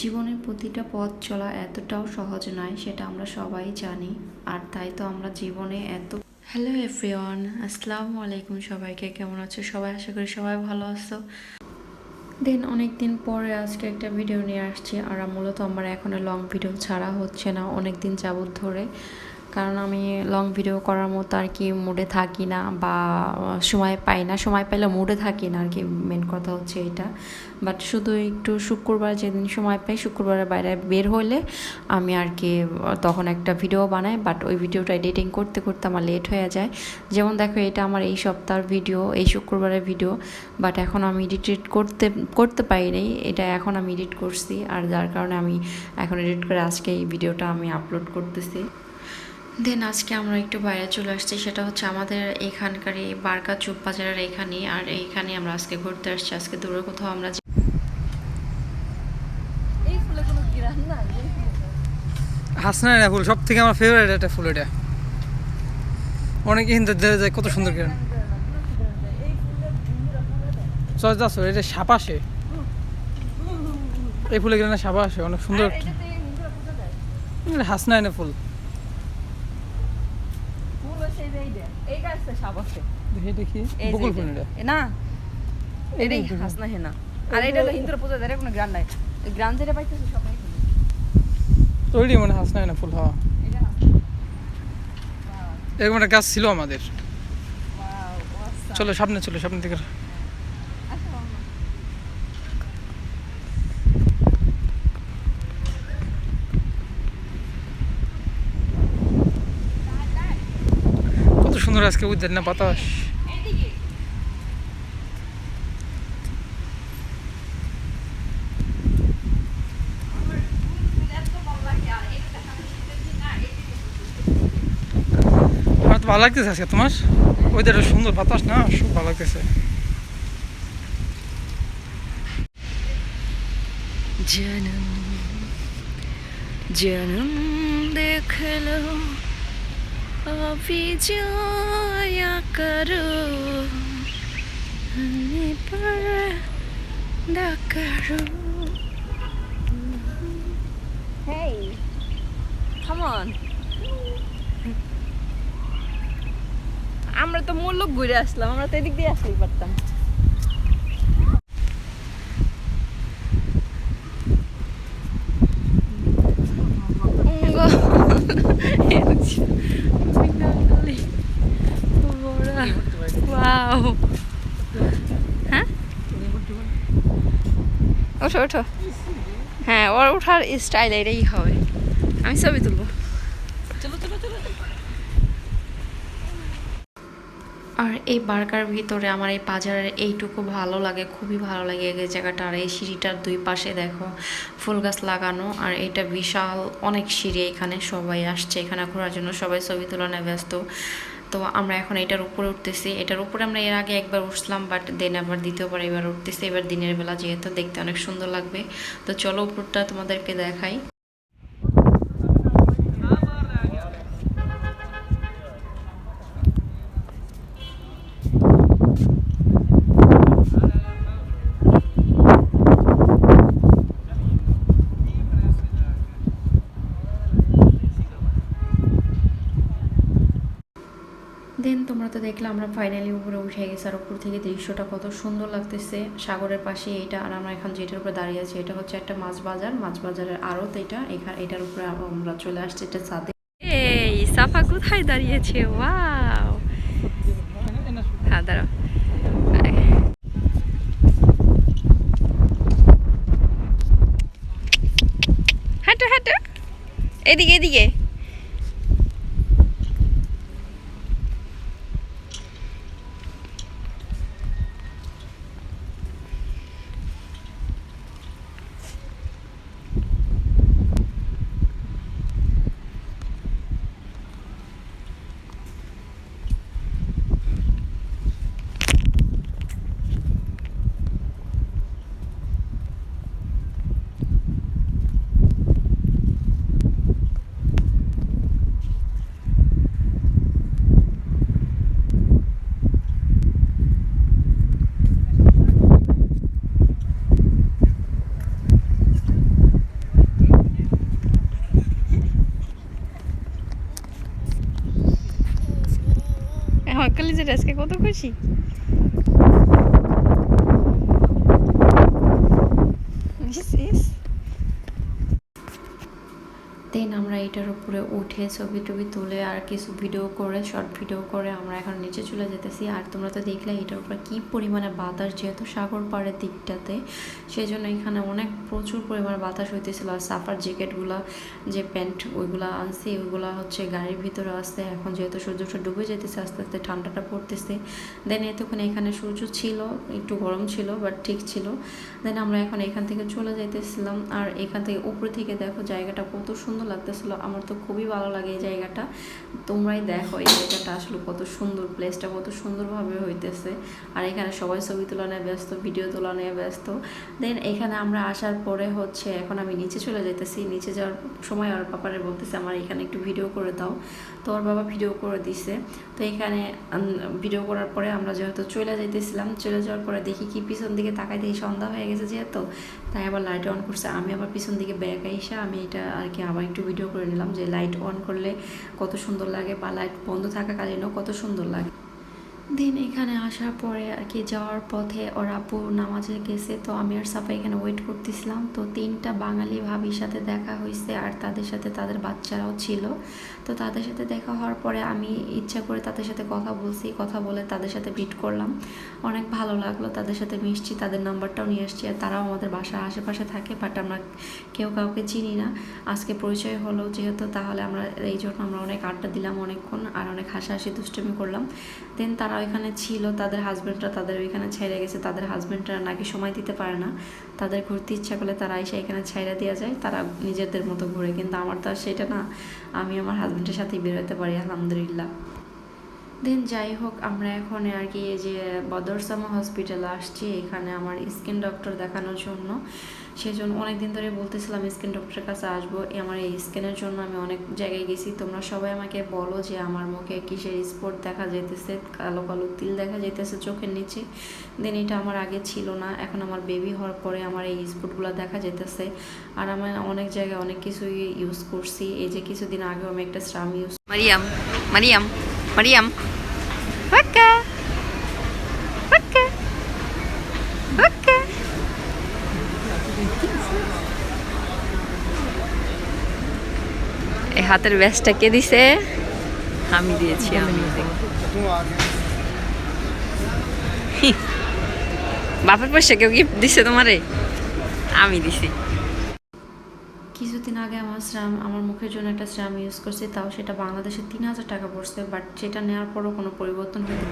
জীবনের প্রতিটা পথ চলা এতটাও সহজ নয় সেটা আমরা সবাই জানি। আর তাই তো আমরা জীবনে এত হ্যালো এভরিওয়ান আসসালামু আলাইকুম সবাইকে কেমন আছো সবাই? আশা করি সবাই ভালো আছো। দেন অনেক দিন পরে আজকে একটা ভিডিও নিয়ে আসছি আর মূলত আমার এখনও লং ভিডিও ছাড়া হচ্ছে না অনেক দিন যাবত ধরে। কারণ আমি লং ভিডিও করার মতো আর কি মুডে থাকি না বা সময় পাই না। সময় পাইলে মুডে থাকি না আর কি মেন কথা হচ্ছে এটা। বাট শুধু একটু শুক্রবার যেদিন সময় পাই, শুক্রবারের বাইরে বের হলে আমি আর কি তখন একটা ভিডিও বানাই। বাট ওই ভিডিওটা এডিটিং করতে করতে আমার লেট হয়ে যায়। যেমন দেখো, এটা আমার এই সপ্তাহের ভিডিও এই শুক্রবারের ভিডিও বাট এখন আমি এডিট করতে করতে পারিনি এটা এখন আমি এডিট করছি। আর যার কারণে আমি এখন এডিট করে আজকে এই ভিডিওটা আমি আপলোড করতেছি। দেন আজকে আমরা একটু বাইরে চলে আসছি সেটা হচ্ছে আমাদের এখানকার এই বারকা চুপ বাজারের এখানে আর এইখানে আমরা আজকে ঘুরতে আসছি আজকে দূরে কোথাও আমরা যে- এই ফুলে না সব থেকে আমার ফেভারিট একটা ফুল এটা। অনেকে হিন্দু যায় কত সুন্দর কিরণ। চল যাচ্ছ এটা সাপ আসে। এই ফুলে কিরণে সাপ আসে? অনেক সুন্দর হাসনাইনা ফুল। এটা হেনা কোনো নাই যেটা মনে মানে হাসনাইনা ফুল এরকম একটা গাছ ছিল আমাদের চলো সামনে চলো সামনে থেকে আসো মামা। কত সুন্দর আজকে উদ্যান না বাতাস এইদিকে। আমার ফুল এত ভালো লাগে আর এটা দেখানো সুন্দর আজকে বুঝছেন না, বাতাস। আমার তো ভালো লাগতেছে আজকে তোমার? ওইদের সুন্দর বাতাস না? সব ভালো লাগতেছে। জনম জনম দেখলাম अभी जाया करो हमें पर्दा करो Hey, come on. আমরা তো মূল্য ঘুরে আসলাম আমরা তো এদিক দিয়ে আসলেই পারতাম ওয়াও হ্যাঁ ওঠো ওঠো। হ্যাঁ ওর ওঠার স্টাইল এটাই হবে। আমি ছবি তুলবো। আর এই বার্কার ভিতরে আমার এই বাজারের এইটুকু ভালো লাগে খুবই ভালো লাগে এই জায়গাটা। আর এই সিঁড়িটার দুই পাশে দেখো ফুল গাছ লাগানো। আর এটা বিশাল অনেক সিঁড়ি এখানে সবাই আসছে এখানে ঘোরার জন্য সবাই ছবি তোলানোয় ব্যস্ত। তো আমরা এখন এটার উপরে উঠতেছি। এটার উপরে আমরা এর আগে একবার উঠলাম বাট দেন আবার দ্বিতীয়বার এবার উঠতেছি। এবার দিনের বেলা যেহেতু দেখতে অনেক সুন্দর লাগবে। তো চলো উপরটা তোমাদেরকে দেখাই। দেন তোমরা তো দেখলে আমরা ফাইনালি উপরে উঠে গেছি আর উপর থেকে দৃশ্যটা কত সুন্দর লাগতেছে। সাগরের পাশে এটা আর আমরা এখন যেটার উপরে দাঁড়িয়ে আছি এটা হচ্ছে একটা মাছ বাজার। মাছ বাজারের আড়ত এটা। এখানে এটার উপরে আমরা চলে আসছি এটা ছাদে। এই, সাফা কোথায় দাঁড়িয়েছে? ওয়াও! হ্যাঁ দাঁড়াও। এদিকে এদিকে। আজকে কত খুশি ইস, ইস। দেন আমরা এটার উপরে উঠে ছবি টবি তুলে আর কিছু ভিডিও করে শর্ট ভিডিও করে আমরা এখন নিচে চলে যেতেছি। আর তোমরা তো দেখলে এটার উপরে কি পরিমাণে বাতাস, যেহেতু সাগর পাড়ের দিকটাতে সেই জন্য এখানে অনেক প্রচুর পরিমাণে বাতাস হইতেছিল। আর সাফার জ্যাকেটগুলো যে প্যান্ট ওইগুলো আনছি, ওইগুলো হচ্ছে গাড়ির ভিতরে আসতে এখন যেহেতু সূর্যটা ডুবে যেতেছে আস্তে আস্তে ঠান্ডাটা পড়তেছে। দেন এতক্ষণ এখানে সূর্য ছিল, একটু গরম ছিল বাট ঠিক ছিল। দেন আমরা এখন এখান থেকে চলে যাইতেছিলাম। আর এখান থেকে উপরে থেকে দেখো জায়গাটা কত সুন্দর লাগতেছিল। আমার তো খুবই ভালো লাগে এই জায়গাটা। তোমরাই দেখো এই জায়গাটা আসলে কত সুন্দর প্লেসটা কত সুন্দরভাবে হইতেছে। আর এখানে সবাই ছবি তোলা নিয়ে ব্যস্ত ভিডিও তোলা নিয়ে ব্যস্ত। দেন এখানে আমরা আসার পরে হচ্ছে এখন আমি নিচে চলে যাইতেছি। নিচে যাওয়ার সময় আর পাপারে বলতেছে, আমার এখানে একটু ভিডিও করে দাও। তো ওর বাবা ভিডিও করে দিছে। তো এখানে ভিডিও করার পরে আমরা যেহেতু চলে যাইতেছিলাম, চলে যাওয়ার পরে দেখি কি পিছন দিকে তাকাই দেখি সন্ধ্যা হয়ে গেছে যেহেতু। তাই আবার লাইট অন করছে। আমি আবার পিছন দিকে ব্যাগ আইসা আমি এটা আর কি আবার একটু ভিডিও করে নিলাম যে লাইট অন করলে কত সুন্দর লাগে বা লাইট বন্ধ থাকাকালীনও কত সুন্দর লাগে। দিন এখানে আসার পরে আর কি যাওয়ার পথে ওর আপু নামাজে গেছে, তো আমি আর সাফা এখানে ওয়েট করতেছিলাম। তো তিনটা বাঙালি ভাবির সাথে দেখা হয়েছে আর তাদের সাথে তাদের বাচ্চারাও ছিল। তো তাদের সাথে দেখা হওয়ার পরে আমি ইচ্ছা করে তাদের সাথে কথা বলছি, কথা বলে তাদের সাথে মিট করলাম। অনেক ভালো লাগল তাদের সাথে মিশছি, তাদের নাম্বারটাও নিয়ে আসছি আর তারাও আমাদের বাসার আশেপাশে থাকে বাট আমরা কেউ কাউকে চিনি না। আজকে পরিচয় হলো যেহেতু, তাহলে আমরা এই জন্য আমরা অনেক আড্ডা দিলাম অনেকক্ষণ আর অনেক হাসাহাসি দুষ্টুমি করলাম। দেন তারা ওইখানে ছিল, তাদের হাজব্যান্ডরা তাদের ওইখানে ছেড়ে গেছে, তাদের হাজব্যান্ডরা নাকি সময় দিতে পারে না। তাদের ঘুরতে ইচ্ছা করলে তারা এসে এখানে ছেড়ে দেওয়া যায়, তারা নিজেদের মতো ঘুরে। কিন্তু আমার তো সেটা না, আমি আমার হাজব্যান্ডের সাথেই বেরোতে পারি, আলহামদুলিল্লাহ। দেন, যাই হোক, আমরা এখন আর কি এই যে বদরসামা হসপিটালে আসছি, এখানে আমার স্কিন ডক্টর দেখানোর জন্য। সেই জন্য অনেক দিন ধরে বলতেছিলাম স্কিন ডক্টরের কাছে আসব। আমার এই স্কিনের জন্য আমি অনেক জায়গায় গেছি। তোমরা সবাই আমাকে বলো যে আমার মুখে কিসের স্পট দেখা যেতেছে কালো কালো তিল দেখা যেতেছে চোখের নিচে। দেন এটা আমার আগে ছিল না। এখন আমার বেবি হওয়ার পরে আমার এই স্পটগুলো দেখা যেতেছে আর আমার অনেক জায়গায় অনেক কিছুই ইউজ করছি। এই যে কিছুদিন আগেও আমি একটা স্রাম ইউজ মারিয়াম মারিয়াম। মারিয়াম ওয়াক্কা ওয়াক্কা ওয়াক্কা এই হাতের ব্যাসটা কে দিছে? আমি দিয়েছি, আমি। বাপের পয়সা কেউ গিফট দিছে তোমারে? আমি দিছি। আগে আমার শ্রাম আমার মুখের জন্য একটা শ্রাম ইউজ করছি তাও সেটা বাংলাদেশে তিন হাজার টাকা পড়ছে বাট সেটা নেওয়ার পরও কোনো পরিবর্তন হতে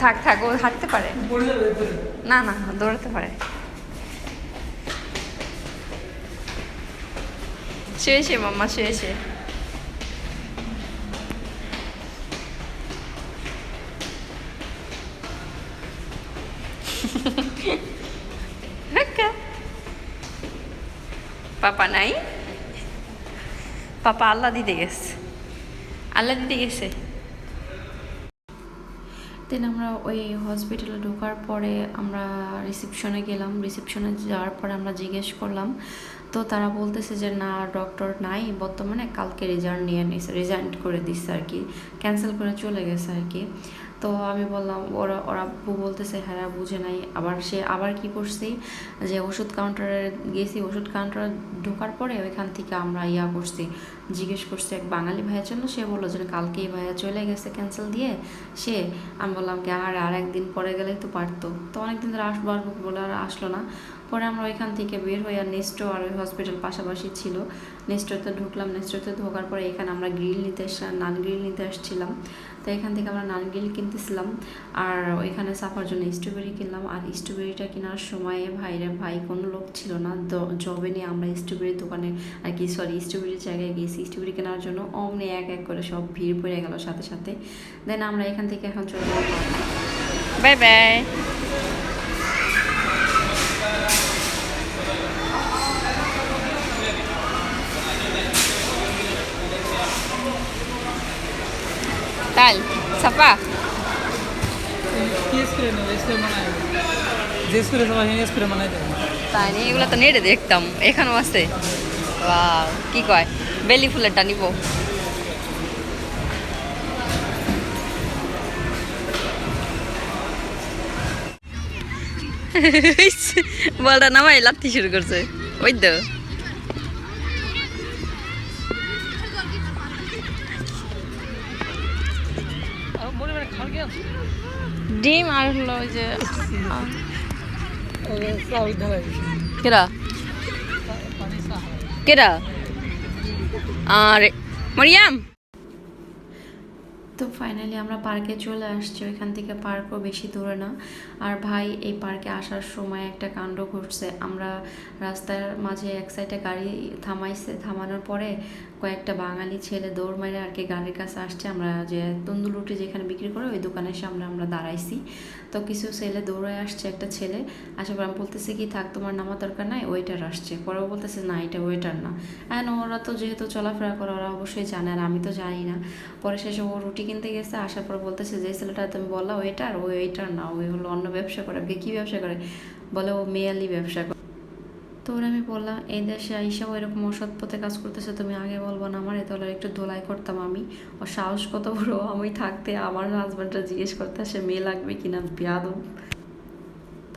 থাক থাক ও হাঁটতে পারে। না না দৌড়াতে পারে। শুয়েছে মাম্মা শুয়েছে পাপা নাই পাপা আল্লাহ দিতে গেছে আল্লাহ দিতে গেছে দেন আমরা ওই হসপিটালে ঢোকার পরে আমরা রিসেপশনে গেলাম। রিসেপশনে যাওয়ার পরে আমরা জিজ্ঞেস করলাম। তো তারা বলতেছে যে, না ডক্টর নাই। বর্তমানে কালকে রেজাল্ট নিয়ে নিছে রিজাইন করে দিচ্ছে আর কি। ক্যান্সেল করে চলে গেছে আর কি। তো আমি বললাম, ওরা ওরা আব্বু বলতেছে হ্যাঁ বুঝে নাই। আবার সে আবার কি করছি, যে ওষুধ কাউন্টারে গেছি, ওষুধ কাউন্টারে ঢোকার পরে ওইখান থেকে আমরা ইয়া করছি, জিজ্ঞেস করছি এক বাঙালি ভাইয়ের জন্য, সে বলল যে কালকেই ভাইয়া চলে গেছে ক্যান্সেল দিয়ে, সে, আমি বললাম কি, আর আর একদিন পরে গেলেই তো পারতো। তো অনেকদিন ধরে আসব আসব বলে আর আসলো না। পরে আমরা ওইখান থেকে বের হয়ে আর নেস্টো আর ওই হসপিটাল পাশাপাশি ছিল। নেস্টোতে ঢুকলাম নেস্টোতে ঢোকার পরে এখানে আমরা গ্রিল নিতে নান গ্রিল নিতে আসছিলাম তো এখান থেকে আমরা নারকেল কিনতেছিলাম। আর ওইখানে সাফার জন্য স্ট্রবেরি কিনলাম। আর স্ট্রবেরিটা কেনার সময় ভাইরে ভাই, কোনো লোক ছিল না। জবে নিয়ে আমরা স্ট্রবেরি দোকানে আর কি সরি স্ট্রবেরির জায়গায় গিয়েছি স্ট্রবেরি কেনার জন্য অমনি এক এক করে সব ভিড় পড়ে গেল সাথে সাথে। দেন আমরা এখান থেকে এখন চলে বাই বাই है তাই তো নেড়ে দেখতাম এখানেও আছে। Wow, কি কয়? বেলি ফুলেরটা নিব। বলটা নামাই লাত্তি শুরু করছে। ওই তো। ডিম আর হলো ওই যে কেরা কেরা আর মরিয়াম? তো ফাইনালি আমরা পার্কে চলে আসছি। ওইখান থেকে পার্কও বেশি দূরে না। আর ভাই, এই পার্কে আসার সময় একটা কাণ্ড ঘটছে। আমরা রাস্তার মাঝে এক সাইডে গাড়ি থামাইছে, থামানোর পরে কয়েকটা বাঙালি ছেলে দৌড় মেরে আর কি গাড়ির কাছে আসছে। আমরা যে তন্দুর রুটি যেখানে বিক্রি করে, ওই দোকানের সামনে আমরা দাঁড়াইছি। তো কিছু ছেলে দৌড়ে আসছে একটা ছেলে। আসার পর বলতেছি কি, থাক, তোমার নামার দরকার নাই ওয়েটার আসছে। পরে বলতেছে, না, এটা ওয়েটার না। হ্যাঁ ওরা তো যেহেতু চলাফেরা করে, ওরা অবশ্যই জানে, আর আমি তো জানি না। পরে শেষে ও রুটি কিনতে গেছে, আসার পর বলতেছে যে ছেলেটা তুমি বললা ওয়েটার ও ওয়েটার না ওই হলো অন্য ব্যবসা করে। কী ব্যবসা করে? বলে ও মেয়ালি ব্যবসা করে। তো ওরা আমি বললাম, এই দেশে আইসাও এরকম অসৎ পথে কাজ করতেছে, তুমি আগে বলব না আমার, তাহলে একটু ধোলাই করতাম আমি। ও সাহস কত বড়, আমি থাকতে আমার হাজব্যান্ডটা জিজ্ঞেস করতে সে মেয়ে লাগবে কিনা, বিয়াদব।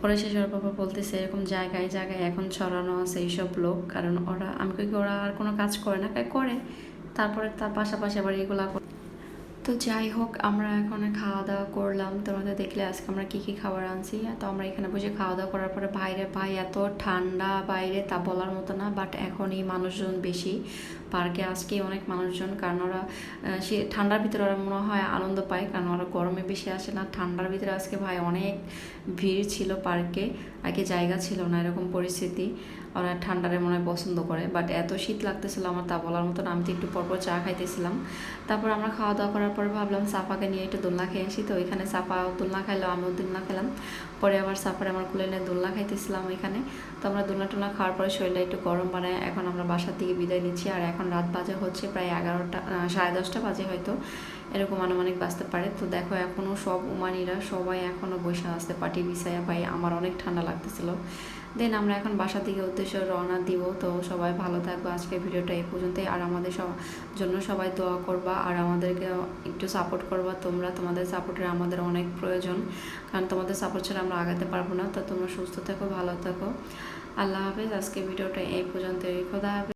পরে ওর বাবা বলতেছে, এরকম জায়গায় জায়গায় এখন ছড়ানো আছে এইসব লোক, কারণ ওরা, আমি কি ওরা আর কোনো কাজ করে না? করে। তারপরে তার পাশাপাশি আবার এগুলা করে। তো যাই হোক, আমরা এখন খাওয়া দাওয়া করলাম। তোমাদের দেখলে আজকে আমরা কী কী খাবার আনছি। তো আমরা এখানে বসে খাওয়া দাওয়া করার পরে, বাইরে ভাই এত ঠান্ডা বাইরে তা বলার মতো না বাট এখন এই মানুষজন বেশি। পার্কে আজকে অনেক মানুষজন, কারণ ওরা সে ঠান্ডার ভিতরে ওরা মনে হয় আনন্দ পায়, কারণ ওরা গরমে বেশি আসে না। ঠান্ডার ভিতরে আজকে ভাই অনেক ভিড় ছিল পার্কে, আগে জায়গা ছিল না, এরকম পরিস্থিতি। ওরা ঠান্ডারে মনে হয় পছন্দ করে বাট এত শীত লাগতেছিল আমার তা বলার মতন, আমি তো একটু পরপর চা খাইতেছিলাম। তারপর আমরা খাওয়া দাওয়া করার পরে ভাবলাম সাফাকে নিয়ে একটু দোলনা খেয়ে আসি, তো ওইখানে সাফা দোলনা খাইলো, আমিও দোলনা খেলাম। পরে আবার সাফারে আমার কুলে নিয়ে দোলনা খাইতেছিলাম ওইখানে। তো আমরা দোলনা টোলনা খাওয়ার পরে শরীরটা একটু গরম বানায়, এখন আমরা বাসার দিকে বিদায় নিচ্ছি। আর এখন রাত বাজে হচ্ছে প্রায় এগারোটা সাড়ে দশটা বাজে হয়তো। এরকম আনুমানিক বাঁচতে পারে। তো দেখো এখনও সব উমানিরা সবাই এখনও বসে আসতে পাটি বিছায়া ভাই, আমার অনেক ঠান্ডা লাগতেছিল। দেন আমরা এখন বাসা থেকে উদ্দেশ্যে রওনা দিব। তো সবাই ভালো থাকব। আজকের ভিডিওটা এই পর্যন্তই। আর আমাদের জন্য সবাই দোয়া করবা। আর আমাদেরকে একটু সাপোর্ট করবা। তোমরা তোমাদের সাপোর্টের আমাদের অনেক প্রয়োজন। কারণ তোমাদের সাপোর্ট ছাড়া আমরা আগাতে পারব না। তো তোমরা সুস্থ থাকো, ভালো থাকো। আল্লাহ হাফেজ। আজকে ভিডিওটা এই পর্যন্তই। খোদা হাফেজ।